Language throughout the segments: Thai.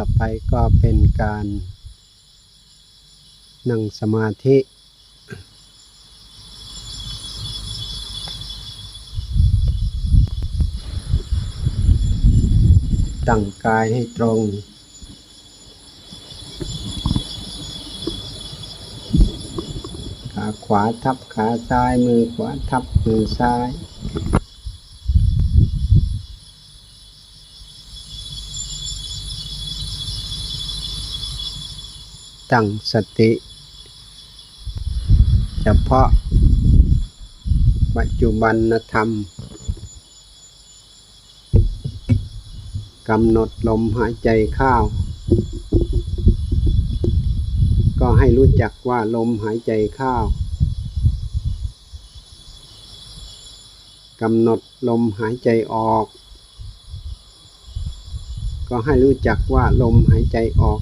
ต่อไปก็เป็นการ นั่งสมาธิ ตั้งกายให้ตรง ขาขวาทับขาซ้ายมือขวาทับมือซ้าย ตั้งสติ เฉพาะ ปัจจุบันธรรมกำหนดลมหายใจเข้าก็ให้รู้จักว่าลมหายใจเข้ากำหนดลมหายใจออก ก็ให้รู้จักว่าลมหายใจออก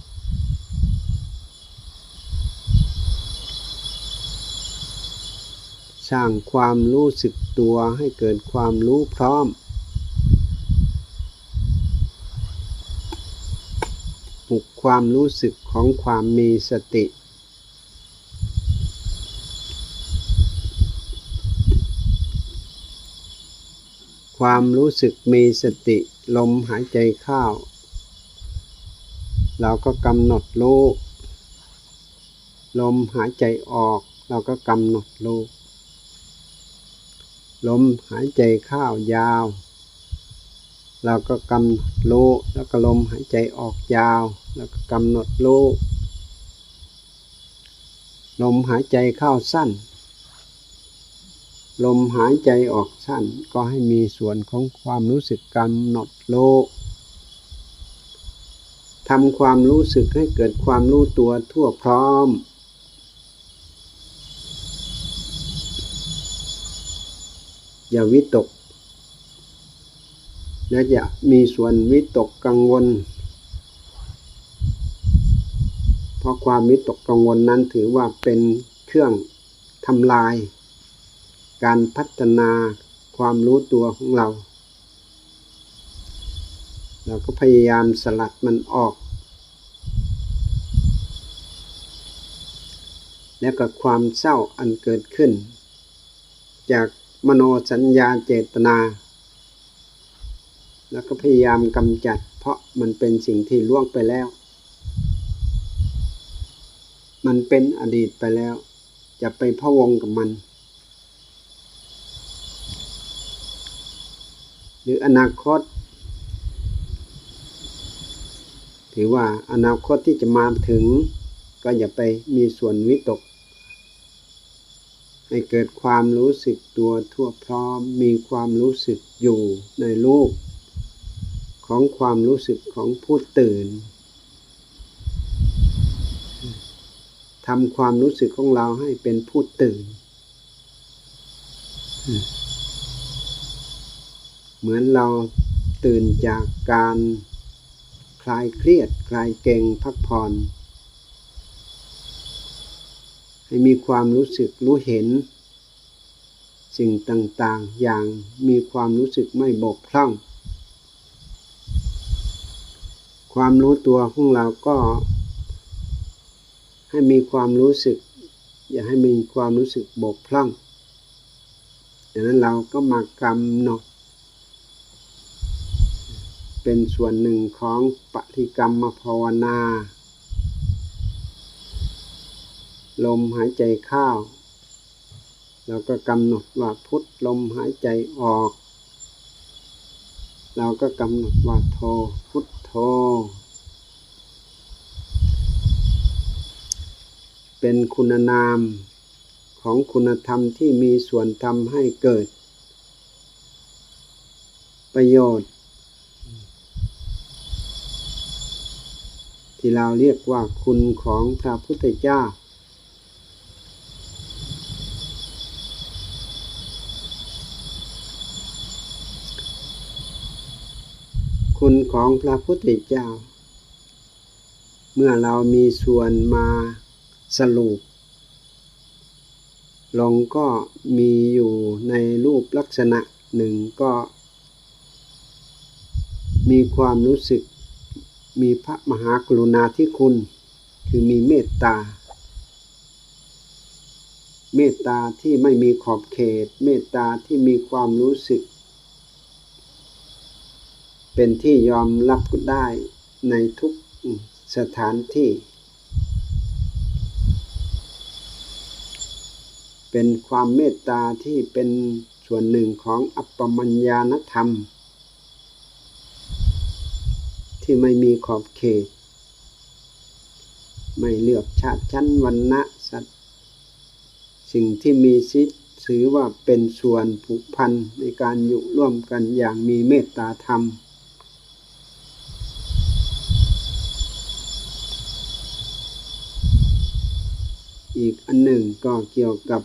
ร้างความรู้สึกตัวให้เกิดความรู้พร้อม ปลุกความรู้สึกของความมีสติ ความรู้สึกมีสติลมหายใจเข้าเราก็กำหนดรู้ลมหายใจออก เราก็กำหนดรู้ ลมหายใจเข้ายาว เราก็กำหนดรู้แล้วก็ลมหายใจออกยาว แล้วก็กำหนดรู้ลมหายใจเข้าสั้น ลมหายใจออกสั้น ก็ให้มีส่วนของความรู้สึกกำหนดรู้ทำความรู้สึกให้เกิดความรู้ตัวทั่วพร้อม อย่าวิตก และอย่ามีส่วนวิตกกังวล เพราะความวิตกกังวลนั้นถือว่าเป็นเครื่องทำลาย การพัฒนาความรู้ตัวของเรา เราก็พยายามสลัดมันออก แล้วก็ความเศร้าอันเกิดขึ้น จาก มโนสัญญาเจตนา แล้วก็พยายามกำจัด เพราะมันเป็นสิ่งที่ล่วงไปแล้ว มันเป็นอดีตไปแล้ว จะไปพะวงกับมัน หรืออนาคต ถือว่าอนาคตที่จะมาถึง ก็อย่าไปมีส่วนวิตก ให้เกิดความรู้สึกตัวทั่วพร้อมมีความรู้สึกอยู่ในรูป ของความรู้สึกของผู้ตื่นทำความรู้สึกของเราให้เป็นผู้ตื่น เหมือนเราตื่นจากการคลายเครียด คลายเก่งพักผ่อน ให้มีความรู้สึกรู้เห็น สิ่งต่างๆ อย่างมีความรู้สึกไม่บกพร่อง ความรู้ตัวของเราก็ ให้มีความรู้สึก อย่าให้มีความรู้สึกบกพร่องดังนั้นเราก็มากำหนดเป็นส่วนหนึ่งของปฏิกรรมภาวนา ลมหายใจเข้าเราก็กำหนดว่าพุทลมหายใจออก เราก็กำหนดว่าโทพุทโธเป็นคุณนามของคุณธรรมที่มีส่วนทำให้เกิด ประโยชน์ ที่เราเรียกว่าคุณของพระพุทธเจ้า คุณของพระพุทธเจ้า เมื่อเรามีส่วนมาสรุป ลงก็มีอยู่ในรูปลักษณะหนึ่งก็ มีความรู้สึกมีพระมหากรุณาธิคุณ คือมีเมตตา เมตตาที่ไม่มีขอบเขต เมตตาที่มีความรู้สึก เป็นที่ยอมรับได้ในทุกสถานที่ เป็นความเมตตาที่เป็นส่วนหนึ่งของอัปปมัญญานธรรม ที่ไม่มีขอบเขต ไม่เลือกชาติชั้นวรรณะสัตว์สิ่งที่มีสิทธิ์ถือว่าเป็นส่วนผูกพันในการอยู่ร่วมกันอย่างมีเมตตาธรรม อีกอันหนึ่งก็เกี่ยวกับ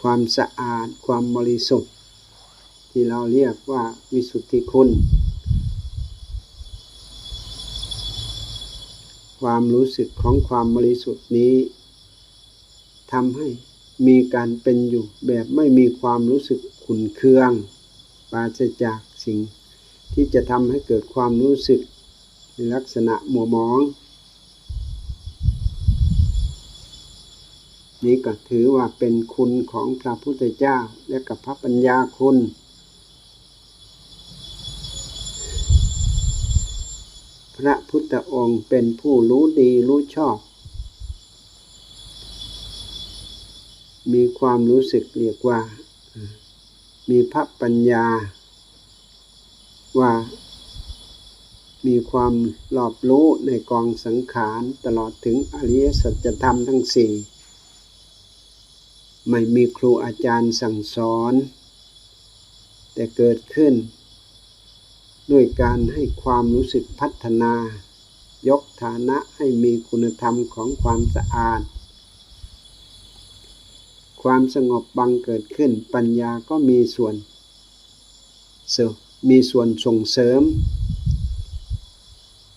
ความสะอาดความบริสุทธิ์ ที่เราเรียกว่าวิสุทธิคุณ ความรู้สึกของความบริสุทธิ์นี้ทำให้มีการเป็นอยู่แบบไม่มีความรู้สึกขุนเคือง ปราศจากสิ่งที่จะทำให้เกิดความรู้สึกลักษณะมัวมอง นี้ก็ถือว่าเป็นคุณของพระพุทธเจ้า และกับพระปัญญาคุณ พระพุทธองค์เป็นผู้รู้ดีรู้ชอบ มีความรู้สึกเรียกว่า มีพระปัญญา ว่ามีความรอบรู้ในกองสังขารตลอดถึงอริยสัจธรรมทั้งสี่ ไม่มีครูอาจารย์สั่งสอน แต่เกิดขึ้น ด้วยการให้ความรู้สึกพัฒนา ยกฐานะให้มีคุณธรรมของความสะอาด ความสงบบังเกิดขึ้นปัญญาก็มีส่วนมีส่วนส่งเสริม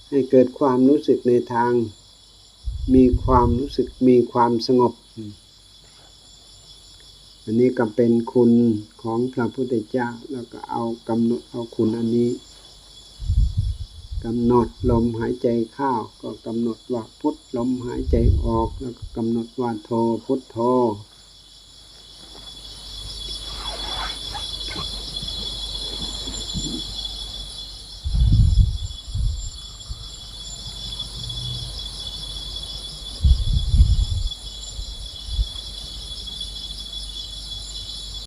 ให้เกิดความรู้สึกในทาง มีความรู้สึกมีความสงบ อันนี้ก็เป็นคุณของพระพุทธเจ้า แล้วก็เอากำหนดเอาคุณอันนี้กำหนดลมหายใจเข้าก็กำหนดว่าพุทลมหายใจออก แล้วก็กำหนดว่าโทพุทโธ